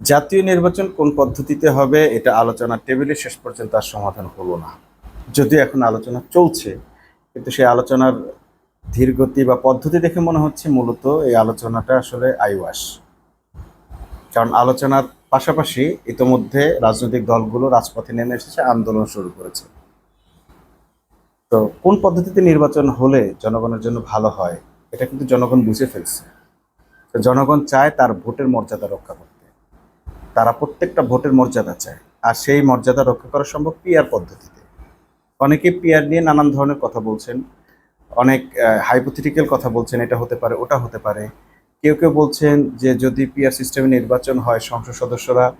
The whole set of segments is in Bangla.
জাতীয় নির্বাচন কোন পদ্ধতিতে হবে, এটা আলোচনার টেবিলে শেষ পর্যন্ত আর সমাধান হলো না। যদিও এখন আলোচনা চলছে, কিন্তু সেই আলোচনার ধীরগতি বা পদ্ধতি দেখে মনে হচ্ছে মূলত এই আলোচনাটা আসলে আইওয়াস। কারণ আলোচনার পাশাপাশি ইতোমধ্যে রাজনৈতিক দলগুলো রাজপথে নেমে এসেছে, আন্দোলন শুরু করেছে। তো কোন পদ্ধতিতে নির্বাচন হলে জনগণের জন্য ভালো হয়, এটা কিন্তু জনগণ বুঝে ফেলছে। জনগণ চায় তার ভোটের মর্যাদা রক্ষা করতে। তারা প্রত্যেকটা ভোটের মর্যাদা চায়। আর সেই মর্যাদা রক্ষা করা সম্ভব পিয়ার পদ্ধতিতে। অনেকে পিয়ার নিয়ে নানান ধরনের কথা বলছেন। অনেক হাইপোথেটিক্যাল কথা বলছেন, এটা হতে পারে, ওটা হতে পারে। কেউ কেউ বলছেন যে, যদি পিয়ার সিস্টেমে নির্বাচন হয়, সংসদ সদস্যরা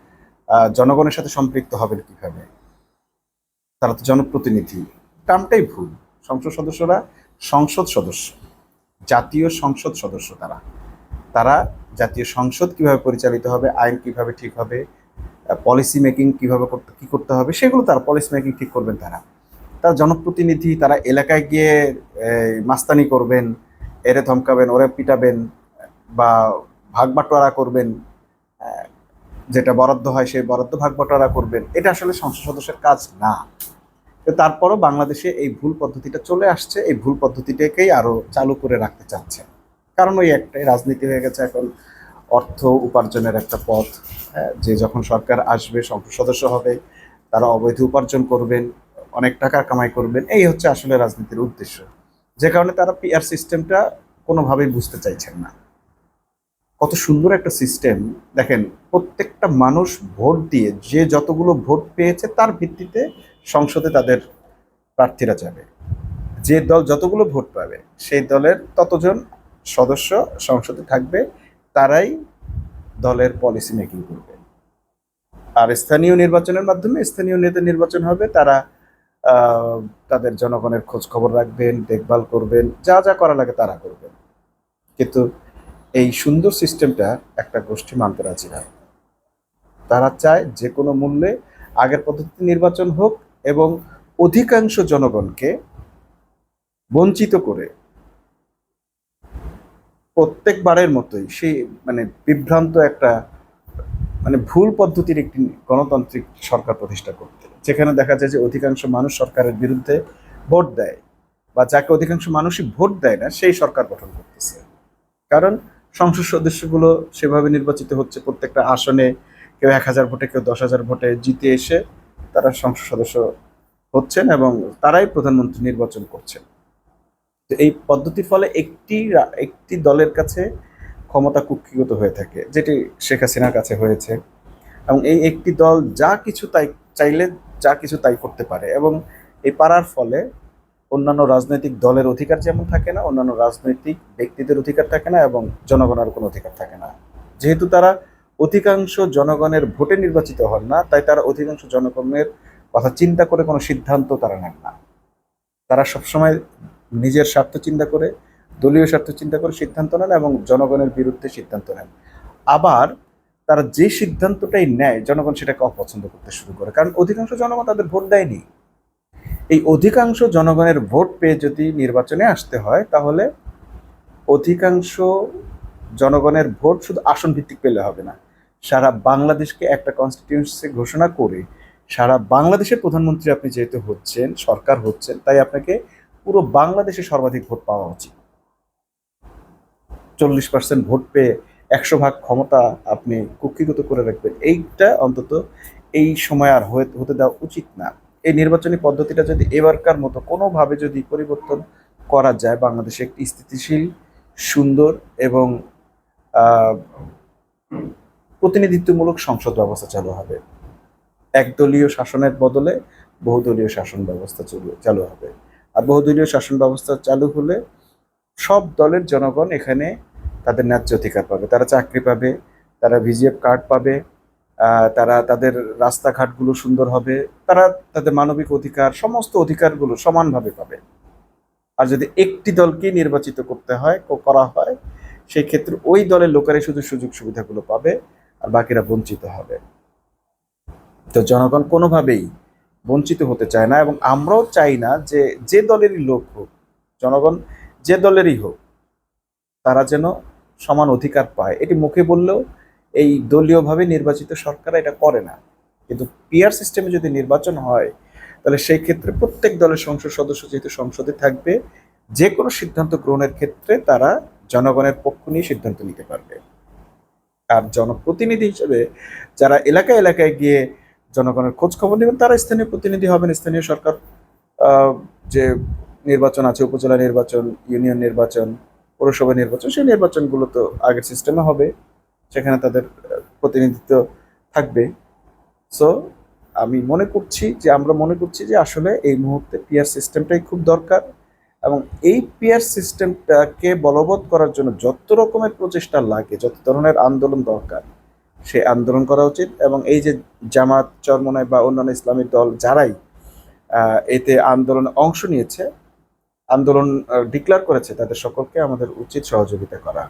জনগণের সাথে সম্পৃক্ত হবেন কীভাবে? তারা তো জনপ্রতিনিধি। টার্মটাই ভুল। সংসদ সদস্যরা সংসদ সদস্য। জাতীয় সংসদ সদস্য তারা। তারা জাতীয় সংসদ কীভাবে পরিচালিত হবে, আইন কীভাবে ঠিক হবে পলিসি মেকিং কীভাবে করতে, কী করতে হবে, সেগুলো তারা পলিসি মেকিং ঠিক করবেন তারা। তারা জনপ্রতিনিধি তারা এলাকায় গিয়ে মাস্তানি করবেন, এরে ধমকাবেন, ওরে পিটাবেন, বা ভাগ বাটোয়ারা করবেন যেটা বরাদ্দ হয় সেই বরাদ্দ ভাগ বাটোয়ারা করবেন, এটা আসলে সংসদ সদস্যের কাজ না। তো তারপরও বাংলাদেশে এই ভুল পদ্ধতিটা চলে আসছে, এই ভুল পদ্ধতিটাকেই আরও চালু করে রাখতে চাচ্ছে। কারণ ওই একটাই রাজনীতি হয়ে গেছে এখন। অর্থ উপার্জনের একটা পথ যে যখন সরকার আসবে, সংসদ সদস্য হবে, তারা অবৈধ উপার্জন করবেন, অনেক টাকা কামাই করবেন, এই হচ্ছে আসলে রাজনীতির উদ্দেশ্য। যে কারণে তারা পিআর সিস্টেমটা কোনোভাবেই বুঝতে চাইছেন না। কত সুন্দর একটা সিস্টেম দেখেন, প্রত্যেকটা মানুষ ভোট দিয়ে যে যতগুলো ভোট পেয়েছে, তার ভিত্তিতে সংসদে তাদের প্রার্থীরা যাবে। যে দল যতগুলো ভোট পাবে, সেই দলের ততজন সদস্য সংসদে থাকবে, তারাই দলের পলিসি মেকিং করবে। আর স্থানীয় নির্বাচনের মাধ্যমে স্থানীয় নেতা নির্বাচন হবে, তারা তাদের জনগণের খোঁজ খবর রাখবেন, দেখভাল করবেন, যা যা করা লাগে তারা করবেন। কিন্তু এই সুন্দর সিস্টেমটা একটা গোষ্ঠী মানতে রাজি নয় তারা চায় যে কোনো মূল্যে আগের পদ্ধতিতে নির্বাচন হোক এবং অধিকাংশ জনগণকে বঞ্চিত করে প্রত্যেকবারের মতোই সেই মানে বিভ্রান্ত একটা মানে ভুল পদ্ধতির একটি গণতান্ত্রিক সরকার প্রতিষ্ঠা করতে। যেখানে দেখা যায় যে অধিকাংশ মানুষ সরকারের বিরুদ্ধে ভোট দেয় বা যাকে অধিকাংশ মানুষই ভোট দেয় না, সেই সরকার গঠন করতেছে। কারণ সংসদ সদস্যগুলো সেভাবে নির্বাচিত হচ্ছে প্রত্যেকটা আসনে, কেউ এক হাজার ভোটে, কেউ দশ হাজার ভোটে জিতে এসে তারা সংসদ সদস্য হচ্ছেন এবং তারাই প্রধানমন্ত্রী নির্বাচন করছেন। এই পদ্ধতির ফলে একটি একটি দলের কাছে ক্ষমতা কুক্ষিগত হয়ে থাকে, যেটি শেখ হাসিনার কাছে হয়েছে। এবং এই একটি দল যা কিছু তাই, চাইলে যা কিছু তাই করতে পারে। এবং এই পারার ফলে অন্যান্য রাজনৈতিক দলের অধিকার যেমন থাকে না, অন্যান্য রাজনৈতিক ব্যক্তিদের অধিকার থাকে না এবং জনগণের কোনো অধিকার থাকে না। যেহেতু তারা অধিকাংশ জনগণের ভোটে নির্বাচিত হন না, তাই তারা অধিকাংশ জনগণের কথা চিন্তা করে কোনো সিদ্ধান্ত তারা নেন না। তারা সবসময় নিজের স্বার্থ চিন্তা করে, দলীয় স্বার্থ চিন্তা করে সিদ্ধান্ত নেন এবং জনগণের বিরুদ্ধে সিদ্ধান্ত নেন। আবার তারা যে সিদ্ধান্তটাই নেয়, জনগণ সেটাকে অপছন্দ করতে শুরু করে। কারণ অধিকাংশ জনগণ তাদের ভোট দেয়নি। এই অধিকাংশ জনগণের ভোট পেয়ে যদি নির্বাচনে আসতে হয়, তাহলে অধিকাংশ জনগণের ভোট শুধু আসন ভিত্তিক পেলে হবে না। সারা বাংলাদেশকে একটা কনস্টিটিউন্সি ঘোষণা করে, সারা বাংলাদেশের প্রধানমন্ত্রী আপনি যেহেতু হচ্ছেন, সরকার হচ্ছেন, তাই আপনাকে পুরো বাংলাদেশে সর্বাধিক ভোট পাওয়া উচিত। চল্লিশ পার্সেন্ট ভোট পেয়ে একশো ভাগ ক্ষমতা আপনি কুক্ষিগত করে রাখবেন, এইটা অন্তত এই সময় আর হতে দেওয়া উচিত না। এই নির্বাচনী পদ্ধতিটা যদি এবারকার মতো কোনোভাবে যদি পরিবর্তন করা যায়, বাংলাদেশে একটি স্থিতিশীল, সুন্দর এবং প্রতিনিধিত্বমূলক সংসদ ব্যবস্থা চালু হবে। একদলীয় শাসনের বদলে বহুদলীয় শাসন ব্যবস্থা চালু হবে। আর বহুদলীয় শাসন ব্যবস্থা চালু হলে সব দলের জনগণ এখানে তাদের ন্যায্য অধিকার পাবে। তারা চাকরি পাবে, তারা ভিজিএফ কার্ড পাবে তারা তাদের রাস্তাঘাটগুলো সুন্দর হবে, তারা তাদের মানবিক অধিকার, সমস্ত অধিকারগুলো সমানভাবে পাবে। আর যদি একটি দলকে নির্বাচিত করতে হয় করা হয় সেই ক্ষেত্রে ওই দলের লোকেরাই শুধু সুযোগ সুবিধাগুলো পাবে আর বাকিরা বঞ্চিত হবে। তো জনগণ কোনোভাবেই বঞ্চিত হতে চায় না এবং আমরাও চাই না যে যে দলেরই লোক হোক, জনগণ যে দলেরই হোক, তারা যেন সমান অধিকার পায়। এটি মুখে বললেও এই দলীয়ভাবে নির্বাচিত সরকার এটা করে না। কিন্তু পিআর সিস্টেমে যদি নির্বাচন হয়, তাহলে সেই ক্ষেত্রে প্রত্যেক দলের সংসদ সদস্য যেহেতু সংসদে থাকবে, যে কোনো সিদ্ধান্ত গ্রহণের ক্ষেত্রে তারা জনগণের পক্ষ নিয়ে সিদ্ধান্ত নিতে পারবে। আর জনপ্রতিনিধি হিসেবে যারা এলাকায় এলাকায় গিয়ে জনগণের খোঁজ খবর নেবেন, তারা স্থানীয় প্রতিনিধি হবেন, স্থানীয় সরকার যে নির্বাচন আছে, উপজেলা নির্বাচন, ইউনিয়ন নির্বাচন, পৌরসভা নির্বাচন, সেই নির্বাচনগুলো তো আগের সিস্টেমে হবে, সেখানে তাদের প্রতিনিধিত্ব থাকবে। সো আমি মনে করছি যে, আমরা মনে করছি যে, আসলে এই মুহূর্তে পিআর সিস্টেমটাই খুব দরকার এবং এই পিআর সিস্টেমটাকে বলবৎ করার জন্য যত রকমের প্রচেষ্টা লাগে, যত ধরনের আন্দোলন দরকার সে আন্দোলন করা উচিত এবং এই যে জামাত চরমনায় বা অন্যান্য ইসলামী দল যারাই এতে আন্দোলনে অংশ নিয়েছে, আন্দোলন ডিক্লেয়ার করেছে, তাদের সকলকে আমাদের উচিত সহযোগিতা করা।